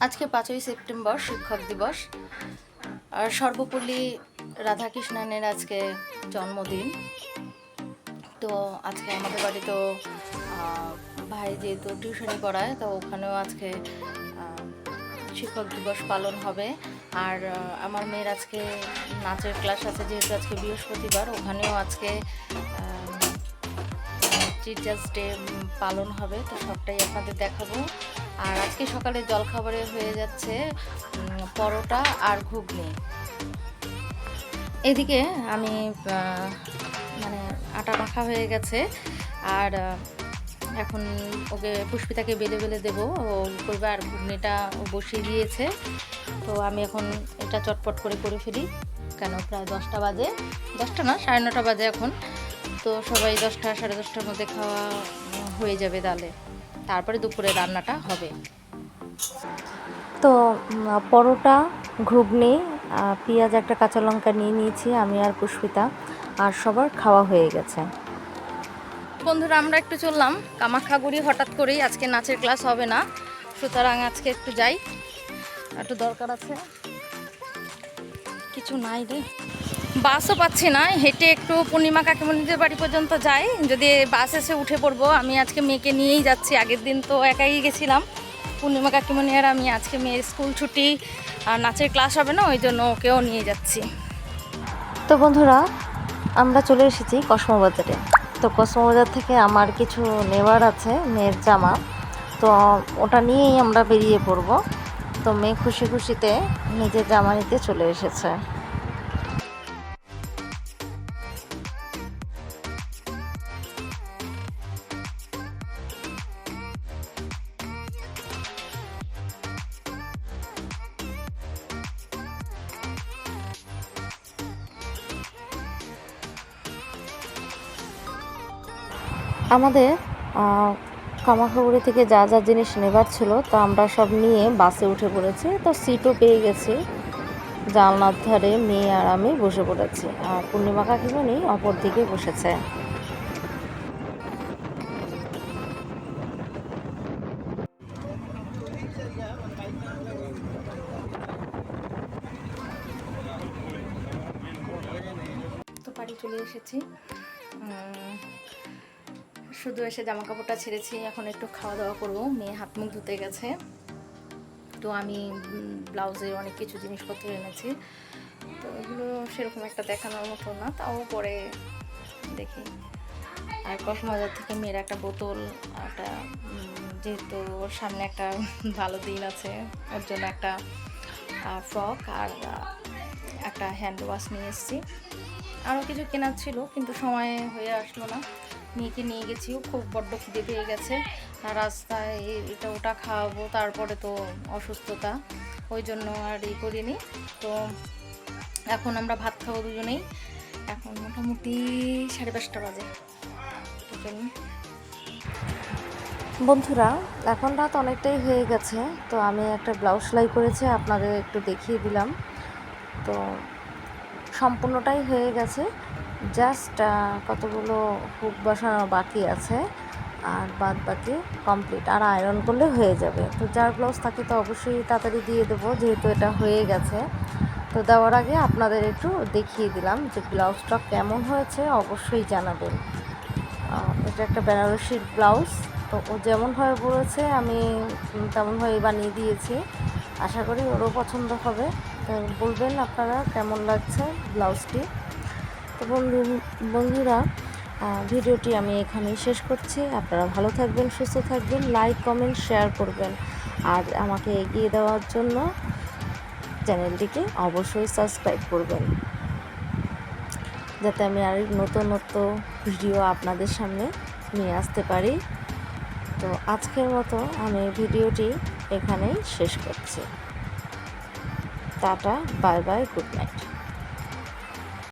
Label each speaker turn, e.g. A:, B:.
A: আজকে পাঁচই সেপ্টেম্বর শিক্ষক দিবস। আর সর্বপল্লী রাধাকৃষ্ণনের আজকে জন্মদিন। তো আজকে আমাদের আহ, ভাই যেহেতু টিউশনি পড়ায় তো ওখানেও আজকে শিক্ষক দিবস পালন হবে। আর আমার মেয়ের আজকে নাচের ক্লাস আছে যেহেতু আজকে বৃহস্পতিবার ওখানেও আজকে টিচার্স ডে পালন হবে, তো সবটাই আপনাদের দেখাবো। আর আজকে সকালে জলখাবারে হয়ে যাচ্ছে পরোটা আর ঘুগনি। এদিকে আমি মানে আটা মাখা হয়ে গেছে, আর এখন ওকে পুষ্পিতাকে বেলে বেলে দেবো। ও করবে আর ঘুগনিটা বসিয়ে দিয়েছে। তো আমি এখন এটা চটপট করে করে ফেলি, কেন প্রায় দশটা বাজে। দশটা না, সাড়ে নটা বাজে এখন। তো সবাই দশটা সাড়ে দশটার মধ্যে খাওয়া হয়ে যাবে তাহলে। তারপরে দুপুরে রান্নাটা হবে।
B: তো পরোটা ঘুগনি পেঁয়াজ একটা কাঁচা লঙ্কা নিয়ে নিয়েছি আমি আর পুষ্পিতা আর সবার খাওয়া হয়ে গেছে।
A: বন্ধুরা আমরা একটু চললাম। কামাখ্যাগুড়ি হঠাৎ করেই আজকে নাচের ক্লাস হবে না। সুতরাং আজকে একটু যাই। একটু দরকার আছে। কিছু নাই রে। বাসও পাচ্ছি না, হেঁটে একটু পূর্ণিমা কাকিমণিদের বাড়ি পর্যন্ত যাই। যদি বাস এসে উঠে পড়ব, আমি আজকে মেয়েকে নিয়েই যাচ্ছি। আগের দিন তো একাই গেছিলাম। পূর্ণিমা কাকিমণি আর আমি আজকে মেয়ের স্কুল ছুটি আর নাচের ক্লাস হবে না, ওই জন্য ওকেও নিয়ে যাচ্ছি।
B: তো বন্ধুরা, আমরা চলে এসেছি কসমোবাজারে তো কসমোবাজার থেকে আমার কিছু নেওয়ার আছে, মেয়ের জামা। তো ওটা নিয়েই আমরা বেরিয়ে পড়ব। তো মেয়ে খুশি খুশিতে নিজের জামা নিতে চলে এসেছে। আমাদের কামাখাগুড়ি থেকে যা যা জিনিস নেবার ছিল তা আমরা সব নিয়ে বাসে উঠে পড়েছি। তো সিটও পেয়ে গেছি। জানলার ধারে মেয়ে আর আমি বসে পড়েছি। আর পূর্ণিমা কাকিমণি অপর দিকে বসেছে।
A: তো বাড়ি চলে এসেছি। শুধু এসে জামা কাপড়টা ছেড়েছি, এখন একটু খাওয়া দাওয়া করব। মেয়ে হাত মুখ ধুতে গেছে। তো আমি ব্লাউজের অনেক কিছু জিনিসপত্র এনেছি। তো এগুলো সেরকম একটা দেখানোর মতো না, তাও পরে দেখি। আর কসমবাজার থেকে মেয়ের একটা বোতল একটা যেহেতু ওর সামনে একটা ভালো দিন আছে, ওর জন্য একটা ফ্রক আর একটা হ্যান্ড ওয়াশ নিয়ে এসেছি। আরও কিছু কেনার ছিল, কিন্তু সময় হয়ে আসলো না। মেয়েকে নিয়ে গেছিও খুব বড্ড খিদে পেয়ে গেছে। আর রাস্তায় এটা ওটা খাওয়াবো, তারপরে তো অসুস্থতা। ওই জন্য আর ই করিনি। তো এখন আমরা ভাত খাব দুজনেই। এখন মোটামুটি সাড়ে পাঁচটা বাজে।
B: বন্ধুরা, এখন রাত অনেকটাই হয়ে গেছে, তো আমি একটা ব্লাউজ সেলাই করেছি, আপনাদের একটু দেখিয়ে দিলাম। তো সম্পূর্ণটাই হয়ে গেছে। জাস্ট কতগুলো হুক বসানো বাকি আছে, আর বাদ বাকি কমপ্লিট আর আয়রন করলে হয়ে যাবে। তো যার ব্লাউজ থাকে তো অবশ্যই তাড়াতাড়ি দিয়ে দেবো, যেহেতু এটা হয়ে গেছে। তো দেওয়ার আগে আপনাদের একটু দেখিয়ে দিলাম যে ব্লাউজটা কেমন হয়েছে, অবশ্যই জানাবেন। এটা একটা বেনারসির ব্লাউজ তো ও যেমনভাবে বলেছে আমি তেমনভাবে বানিয়ে দিয়েছি। আশা করি ওরও পছন্দ হবে। তো বলবেন আপনারা কেমন লাগছে ব্লাউজটি তো বন্ধু, বন্ধুরা ভিডিওটি আমি এখানেই শেষ করছি। আপনারা ভালো থাকবেন, সুস্থ থাকবেন লাইক কমেন্ট শেয়ার করবেন। আর আমাকে এগিয়ে দেওয়ার জন্য চ্যানেলটিকে অবশ্যই সাবস্ক্রাইব করবেন। যাতে আমি আর নতুন নতুন ভিডিও আপনাদের সামনে নিয়ে আসতে পারি। তো আজকের মতো আমি ভিডিওটি এখানেই শেষ করছি। Tata, bye bye good night